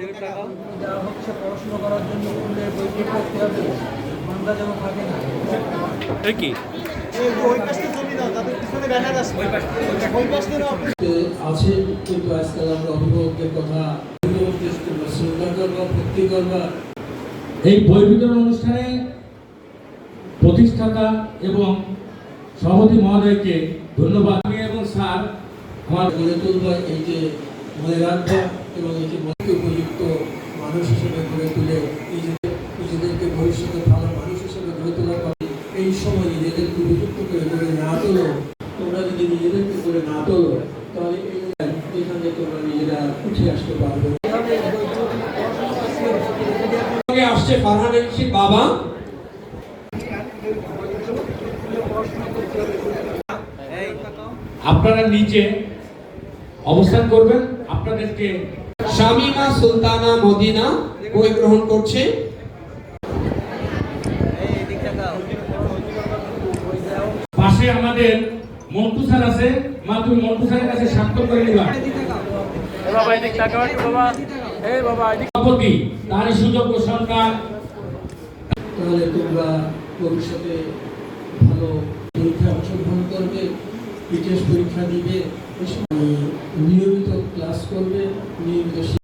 যা হচ্ছে পড়াশোনা করার জন্য স্কুলে বই ঠিক হবে। বাংলা যেন থাকে না। এ কি? আছে। কিন্তু আজকাল আমরা অভিভাবকদের কথা শ্রদ্ধা করবা ভক্তি করবা। এই বই বিতরণ অনুষ্ঠানে প্রতিষ্ঠাতা এবং সভাপতি মহোদয়কে ধন্যবাদ। এবং স্যার আমার গড়ে তুলবা এই যে রাখবা এবং যে মনকে উপযুক্ত মানুষ হিসেবে গড়ে তুলে নিজেদের, নিজেদেরকে ভবিষ্যতে ভালো মানুষ হিসেবে গড়ে তোলার পরে এই সময় নিজেদেরকে উপযুক্ত করে গড়ে না তোলো। তোমরা যদি নিজেদেরকে করে না তোলো, তাহলে এখান তোমরা নিজেরা উঠে আসতে পারবে আসছে ফারহান বাবা। আপনারা নিচে অবস্থান করবেন। আপনাদেরকে শামিমা সুলতানা মদিনা বই গ্রহণ করছে। পাশে আমাদের মন্টু স্যার আছে মা তুমি মন্টু স্যারের কাছে স্বাক্ষর করে নিবা। বাবা এদিক তাকাও বাবা। এই বাবা এদিক সভাপতি তারই সুযোগ্য সরকার তাহলে তোমরা ভবিষ্যতে ভালো পরীক্ষায় অংশগ্রহণ করবে বিশেষ পরীক্ষা দিবে being a